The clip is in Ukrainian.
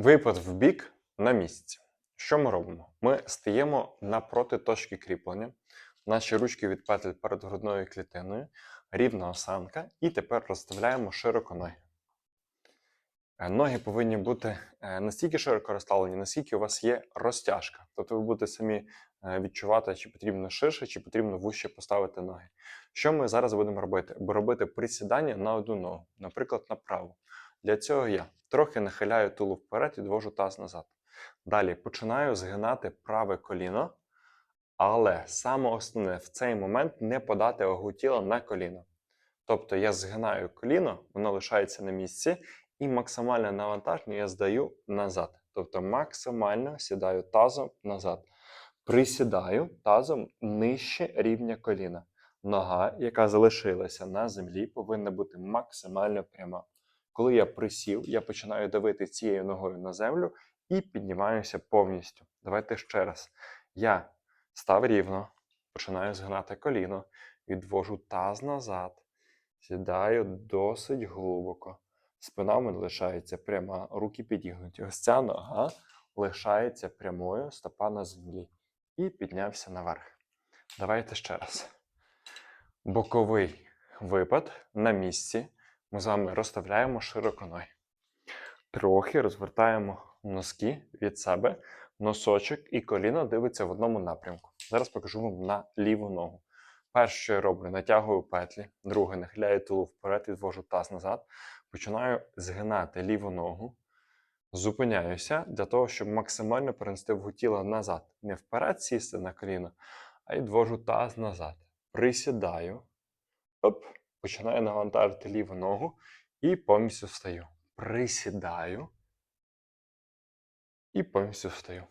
Випад в бік на місці. Що ми робимо? Ми стаємо напроти точки кріплення. Наші ручки від петель перед грудною клітиною, рівна осанка, і тепер розставляємо широко ноги. Е, Ноги повинні бути е, настільки широко розставлені, наскільки у вас є розтяжка. Тобто ви будете самі е, відчувати, чи потрібно ширше, чи потрібно вище поставити ноги. Що ми зараз будемо робити? Робити присідання на одну ногу, наприклад, на праву. Для цього я трохи нахиляю тулуб вперед і відвожу таз назад. Далі починаю згинати праве коліно, але саме основне в цей момент не подати вагу тіла на коліно. Тобто я згинаю коліно, воно лишається на місці, і максимальне навантаження я здаю назад. Тобто максимально сідаю тазом назад. Присідаю тазом нижче рівня коліна. Нога, яка залишилася на землі, повинна бути максимально пряма. Коли я присів, я починаю давити цією ногою на землю і піднімаюся повністю. Давайте ще раз. Я став рівно, починаю згинати коліно, відвожу таз назад, сідаю досить глибоко. Спина в мене лишається пряма, руки підігнуті. Ось ця нога лишається прямою, стопа на землі. І піднявся наверх. Давайте ще раз. Боковий випад на місці. Ми з вами розставляємо широко ноги. Трохи розвертаємо носки від себе, носочок і коліно дивиться в одному напрямку. Зараз покажу вам на ліву ногу. Перше, що я роблю, натягую петлі, друге, нахиляю тулу вперед, відвожу таз назад. Починаю згинати ліву ногу, зупиняюся для того, щоб максимально перенести вагу тіла назад. Не вперед сісти на коліно, а відвожу таз назад. Присідаю, оп, починаю навантажити ліву ногу і повністю встаю. Присідаю і повністю встаю.